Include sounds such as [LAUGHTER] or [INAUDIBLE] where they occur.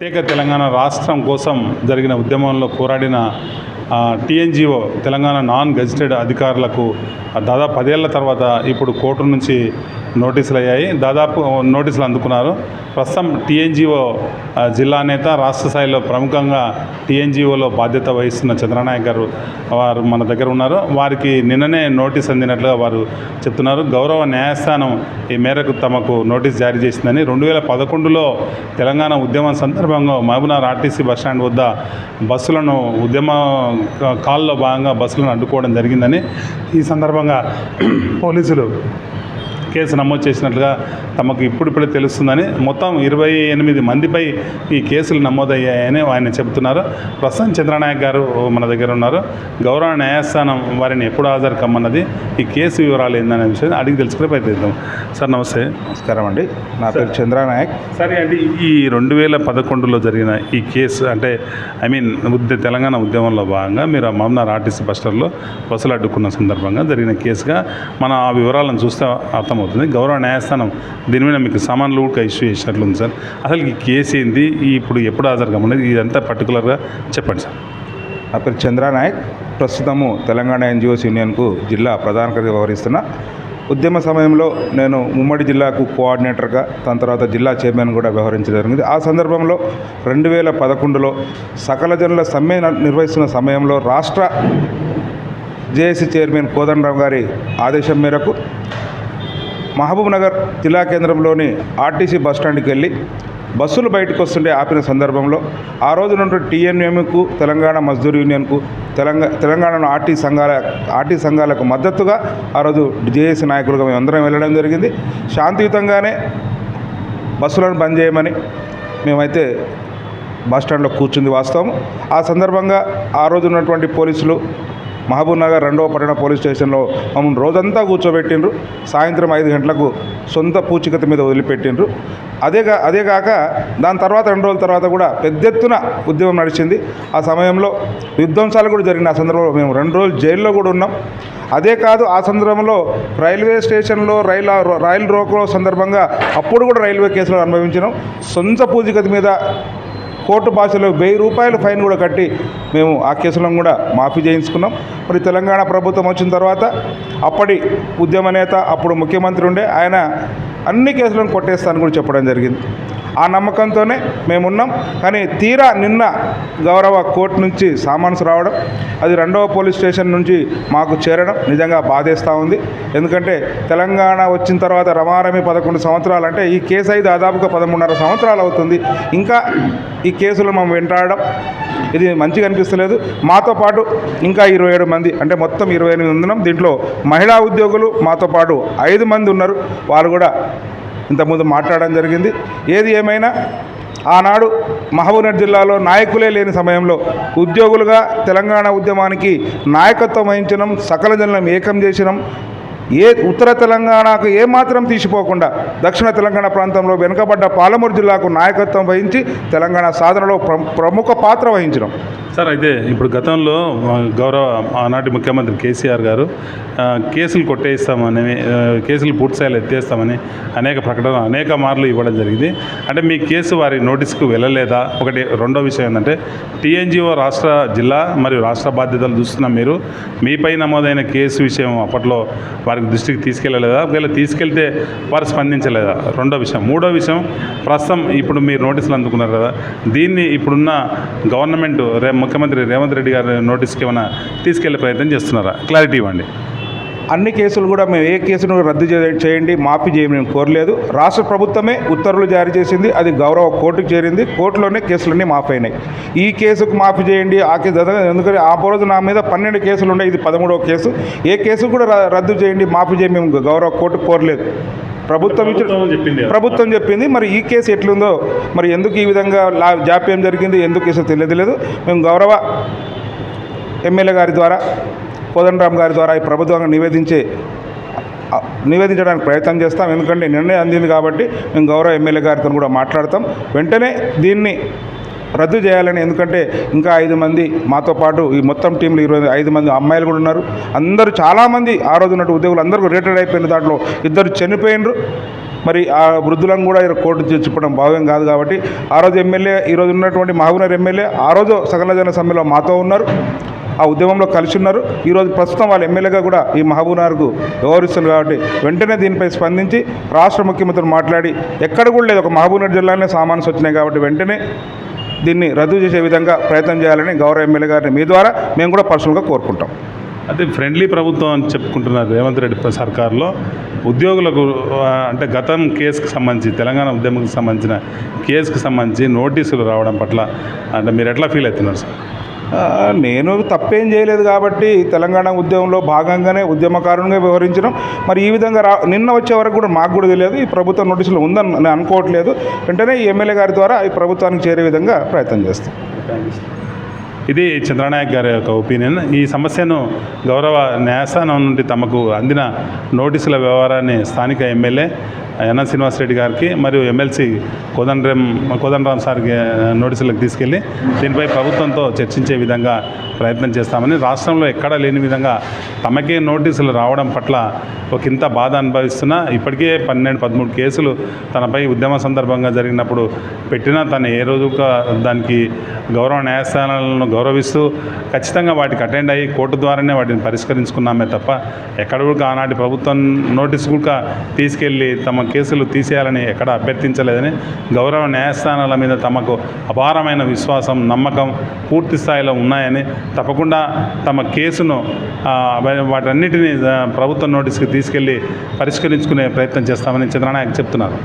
ప్రత్యేక తెలంగాణ రాష్ట్రం కోసం జరిగిన ఉద్యమంలో పోరాడిన టీఎన్జిఓ తెలంగాణ నాన్ గజిటెడ్ అధికారులకు దాదాపు పదేళ్ళ తర్వాత ఇప్పుడు కోర్టు నుంచి నోటీసులు అయ్యాయి దాదాపు నోటీసులు అందుకున్నారు. ప్రస్తుతం టీఎన్జిఓ జిల్లా నేత రాష్ట్ర స్థాయిలో ప్రముఖంగా టీఎన్జిఓలో బాధ్యత వహిస్తున్న చంద్రనాయక్ గారు వారు మన దగ్గర ఉన్నారు. వారికి నిన్ననే నోటీస్ అందినట్లుగా వారు చెప్తున్నారు. గౌరవ న్యాయస్థానం ఈ మేరకు తమకు నోటీస్ జారీ చేసిందని. రెండు వేల పదకొండులో తెలంగాణ ఉద్యమం సందర్భంగా మహబూబ్నగర్ ఆర్టీసీ బస్టాండ్ వద్ద బస్సులను ఉద్యమ కాల్లో భాగంగా బస్సులను అడ్డుకోవడం జరిగిందని ఈ సందర్భంగా [CLEARS THROAT] పోలీసులు కేసు నమోదు చేసినట్లుగా తమకు ఇప్పుడిప్పుడే తెలుస్తుందని మొత్తం ఇరవై ఎనిమిది మందిపై ఈ కేసులు నమోదయ్యాయని ఆయన చెబుతున్నారు. ప్రస్తుతం చంద్రనాయక్ గారు మన దగ్గర ఉన్నారు. గౌరవ న్యాయస్థానం వారిని ఎప్పుడు హాజరు కమ్మన్నది? ఈ కేసు వివరాలు ఏందనే విషయం అడిగి తెలుసుకునే ప్రయత్నిద్దాం. సార్ నమస్తే. నమస్కారం అండి. నా పేరు చంద్రనాయక్. సరే అండి ఈ రెండు వేల పదకొండులో జరిగిన ఈ కేసు అంటే ఐ మీన్ ఉద్య తెలంగాణ ఉద్యమంలో భాగంగా మీరు మమనార్ ఆర్టీసీ బస్టర్లో బస్సులు అడ్డుకున్న సందర్భంగా జరిగిన కేసుగా మనం ఆ వివరాలను చూస్తే అవుతుంది గౌరవ న్యాయస్థానం దీని మీద మీకు సామాన్లు కూడా ఇష్యూ చేసినట్లుంది సార్. అసలు ఈ కేసు ఏంది? ఇప్పుడు ఎప్పుడు హాజరు కమ్మన్నది ఇదంతా పర్టికులర్గా చెప్పండి సార్. నా పేరు చంద్రనాయక్ ప్రస్తుతము తెలంగాణ ఎన్జిఓస్ యూనియన్కు జిల్లా ప్రధాన కార్యదర్శిగా వ్యవహరిస్తున్న. ఉద్యమ సమయంలో నేను ఉమ్మడి జిల్లాకు కోఆర్డినేటర్గా దాని తర్వాత జిల్లా చైర్మన్ కూడా వ్యవహరించడం జరిగింది. ఆ సందర్భంలో రెండు వేల పదకొండులో సకల జనుల సమ్మె నిర్వహిస్తున్న సమయంలో రాష్ట్ర జేఏసీ చైర్మన్ కోదండరావు గారి ఆదేశం మేరకు మహబూబ్నగర్ జిల్లా కేంద్రంలోని ఆర్టీసీ బస్టాండ్కి వెళ్ళి బస్సులు బయటకు వస్తుంటే ఆపిన సందర్భంలో ఆ రోజు నుండి టీఎన్ఎంకు తెలంగాణ మజ్దూర్ యూనియన్కు తెలంగాణ తెలంగాణలో ఆర్టీ సంఘాల ఆర్టీ సంఘాలకు మద్దతుగా ఆ రోజు జేఏసీ నాయకులుగా మేము అందరం వెళ్ళడం జరిగింది. శాంతియుతంగానే బస్సులను బంద్ చేయమని మేమైతే బస్టాండ్లో కూర్చుంది వాస్తవం. ఆ సందర్భంగా ఆ రోజు ఉన్నటువంటి పోలీసులు మహబూబ్ నగర్ రెండవ పట్టణ పోలీస్ స్టేషన్లో మమ్మల్ని రోజంతా కూర్చోబెట్టిండ్రు. సాయంత్రం ఐదు గంటలకు సొంత పూచికత మీద వదిలిపెట్టిండ్రు. అదే అదే కాక దాని తర్వాత రెండు రోజుల తర్వాత కూడా పెద్ద ఎత్తున ఉద్యమం నడిచింది. ఆ సమయంలో విధ్వంసాలు కూడా జరిగిన ఆ సందర్భంలో మేము రెండు రోజులు జైల్లో కూడా ఉన్నాం. అదే కాదు ఆ సందర్భంలో రైల్వే స్టేషన్లో రైల్ రైలు రోకో సందర్భంగా అప్పుడు కూడా రైల్వే కేసులు అనుభవించినాం. సొంత పూజికత మీద కోర్టు భాషలో వెయ్యి రూపాయలు ఫైన్ కూడా కట్టి మేము ఆ కేసులను కూడా మాఫీ చేయించుకున్నాం. మరి తెలంగాణ ప్రభుత్వం వచ్చిన తర్వాత అప్పటి ఉద్యమ నేత అప్పుడు ముఖ్యమంత్రి ఉండే ఆయన అన్ని కేసులను కొట్టేస్తాను కూడా చెప్పడం జరిగింది. ఆ నమ్మకంతోనే మేమున్నాం. కానీ తీరా నిన్న గౌరవ కోర్టు నుంచి సామాన్స్ రావడం అది రెండవ పోలీస్ స్టేషన్ నుంచి మాకు చేరడం నిజంగా బాధేస్తూ ఉంది. ఎందుకంటే తెలంగాణ వచ్చిన తర్వాత రమారమి పదకొండు సంవత్సరాలు అంటే ఈ కేసు అయి దాదాపుగా పదమూడున్నర సంవత్సరాలు అవుతుంది. ఇంకా ఈ కేసులు మనం వెంటాడడం ఇది మంచిగా అనిపిస్తలేదు. మాతో పాటు ఇంకా ఇరవై ఏడు మంది అంటే మొత్తం ఇరవై ఎనిమిది ఉన్నాం. దీంట్లో మహిళా ఉద్యోగులు మాతో పాటు ఐదు మంది ఉన్నారు. వాళ్ళు కూడా ఇంతకుముందు మాట్లాడడం జరిగింది. ఏది ఏమైనా ఆనాడు మహబూబ్నగర్ జిల్లాలో నాయకులే లేని సమయంలో ఉద్యోగులుగా తెలంగాణ ఉద్యమానికి నాయకత్వం వహించడం సకల జనం ఏకం చేసినాం. ఏ ఉత్తర తెలంగాణకు ఏమాత్రం తీసిపోకుండా దక్షిణ తెలంగాణ ప్రాంతంలో వెనుకబడ్డ పాలమూరు జిల్లాకు నాయకత్వం వహించి తెలంగాణ సాధనలో ప్ర- ప్రముఖ పాత్ర వహించడం సార్ అయితే ఇప్పుడు గతంలో గౌరవ ఆనాటి ముఖ్యమంత్రి కేసీఆర్ గారు కేసులు కొట్టేస్తామని కేసులు పూర్తి ఎత్తేస్తామని అనేక ప్రకటన అనేక మార్లు ఇవ్వడం జరిగింది. అంటే మీ కేసు వారి నోటీస్కు వెళ్ళలేదా? ఒకటి రెండో విషయం ఏంటంటే టీఎన్జిఓ రాష్ట్ర జిల్లా మరియు రాష్ట్ర బాధ్యతలు చూస్తున్న మీరు మీపై నమోదైన కేసు విషయం అప్పట్లో వారికి దృష్టికి తీసుకెళ్ళలేదా? ఒకవేళ తీసుకెళ్తే వారు స్పందించలేదా? రెండో విషయం. మూడో విషయం ప్రస్తుతం ఇప్పుడు మీరు నోటీసులు అందుకున్నారు కదా దీన్ని ఇప్పుడున్న గవర్నమెంట్ రే ముఖ్యమంత్రి రేవంత్ రెడ్డి గారి నోటీస్కి ఏమైనా తీసుకెళ్ళే ప్రయత్నం చేస్తున్నారా? క్లారిటీ ఇవ్వండి. అన్ని కేసులు కూడా మేము ఏ కేసును రద్దు చేయండి మాఫీ చేయమని మేము కోరలేదు. రాష్ట్ర ప్రభుత్వమే ఉత్తర్వులు జారీ చేసింది. అది గౌరవ కోర్టుకు చేరింది. కోర్టులోనే కేసులన్నీ మాఫీ అయినాయి ఈ కేసుకు మాఫీ చేయండి ఆ కేసు ఎందుకంటే ఆ రోజు నా మీద పన్నెండు కేసులు ఉన్నాయి ఇది పదమూడవ కేసు. ఏ కేసు కూడా రద్దు చేయండి మాఫీ చేయ మేము గౌరవ కోర్టుకు కోరలేదు. ప్రభుత్వం చెప్పింది. ప్రభుత్వం చెప్పింది. మరి ఈ కేసు ఎట్లుందో మరి ఎందుకు ఈ విధంగా లా జాప్యం జరిగింది ఎందుకు కేసు తెలియదు లేదు మేము గౌరవ ఎమ్మెల్యే గారి ద్వారా కోదండరామ్ గారి ద్వారా ఈ ప్రభుత్వానికి నివేదించే నివేదించడానికి ప్రయత్నం చేస్తాం. ఎందుకంటే నిర్ణయం అందింది కాబట్టి మేము గౌరవ ఎమ్మెల్యే గారితో కూడా మాట్లాడతాం. వెంటనే దీన్ని రద్దు చేయాలని. ఎందుకంటే ఇంకా ఐదు మంది మాతో పాటు ఈ మొత్తం టీంలో ఇరవై ఐదు మంది అమ్మాయిలు కూడా ఉన్నారు. అందరూ చాలామంది ఆ రోజు ఉన్నట్టు ఉద్యోగులు అందరూ రిటైర్డ్ అయిపోయిన దాంట్లో ఇద్దరు చనిపోయినరు. మరి ఆ వృద్ధులను కూడా కోర్టు చెప్పడం భావ్యం కాదు కాబట్టి ఆ రోజు ఎమ్మెల్యే ఈరోజు ఉన్నటువంటి మహబూనర్ ఎమ్మెల్యే ఆ రోజు సకల జన సమ్మెలో మాతో ఉన్నారు. ఆ ఉద్యమంలో కలిసి ఉన్నారు. ఈరోజు ప్రస్తుతం వాళ్ళ ఎమ్మెల్యేగా కూడా ఈ మహబూబ్నగర్కు వ్యవహరిస్తున్నారు కాబట్టి వెంటనే దీనిపై స్పందించి రాష్ట్ర ముఖ్యమంత్రి మాట్లాడి ఎక్కడ కూడా లేదు. ఒక మహబూబ్నగర్ జిల్లాలోనే సామాన్స్ వచ్చినాయి కాబట్టి వెంటనే దీన్ని రద్దు చేసే విధంగా ప్రయత్నం చేయాలని గౌరవ ఎమ్మెల్యే గారిని మీ ద్వారా మేము కూడా పర్సనల్గా కోరుకుంటాం. అదే ఫ్రెండ్లీ ప్రభుత్వం అని చెప్పుకుంటున్నారు రేవంత్ రెడ్డి ప్ర- సర్కార్లో. ఉద్యోగులకు అంటే గతం కేసుకు సంబంధించి తెలంగాణ ఉద్యమంకి సంబంధించిన కేసుకు సంబంధించి నోటీసులు రావడం పట్ల అంటే మీరు ఎట్లా ఫీల్ అవుతున్నారు సార్? నేను తప్పేం చేయలేదు కాబట్టి తెలంగాణ ఉద్యమంలో భాగంగానే ఉద్యమకారునిగా వ్యవహరించడం. మరి ఈ విధంగా రా నిన్న వచ్చే వరకు కూడా మాకు కూడా తెలియదు. ఈ ప్రభుత్వ నోటీసులు ఉందని నేను అనుకోవట్లేదు. వెంటనే ఈ ఎమ్మెల్యే గారి ద్వారా ఈ ప్రభుత్వానికి చేరే విధంగా ప్రయత్నం చేస్తాం. ఇది చంద్రనాయక్ గారి యొక్క ఒపీనియన్ ఈ సమస్యను గౌరవ న్యాయస్థానం నుండి తమకు అందిన నోటీసుల వ్యవహారాన్ని స్థానిక ఎమ్మెల్యే ఎన్న శ్రీనివాసరెడ్డి గారికి మరియు ఎమ్మెల్సీ కోదండరామ్ కోదండరామ్ సార్కి నోటీసులకు తీసుకెళ్ళి దీనిపై ప్రభుత్వంతో చర్చించే విధంగా ప్రయత్నం చేస్తామని రాష్ట్రంలో ఎక్కడా లేని విధంగా తమకే నోటీసులు రావడం పట్ల ఒక ఇంత బాధ అనుభవిస్తున్నా ఇప్పటికే పన్నెండు పదమూడు కేసులు తనపై ఉద్యమ సందర్భంగా జరిగినప్పుడు పెట్టినా తను ఏ రోజు దానికి గౌరవ న్యాయస్థానాలను గౌరవిస్తూ ఖచ్చితంగా వాటికి అటెండ్ అయ్యి కోర్టు ద్వారానే వాటిని పరిష్కరించుకున్నామే తప్ప ఎక్కడ కూడా ఆనాటి ప్రభుత్వం నోటీసు కూడా తీసుకెళ్ళి తమ కేసులు తీసేయాలని ఎక్కడ అభ్యర్థించలేదని గౌరవ న్యాయస్థానాల మీద తమకు అపారమైన విశ్వాసం నమ్మకం పూర్తి స్థాయిలో ఉన్నాయని తప్పకుండా తమ కేసును వాటన్నిటిని ప్రభుత్వం ప్రభుత్వ నోటీస్కి తీసుకెళ్ళి పరిష్కరించుకునే ప్రయత్నం చేస్తామని చంద్రనాయక్ చెప్తున్నారు.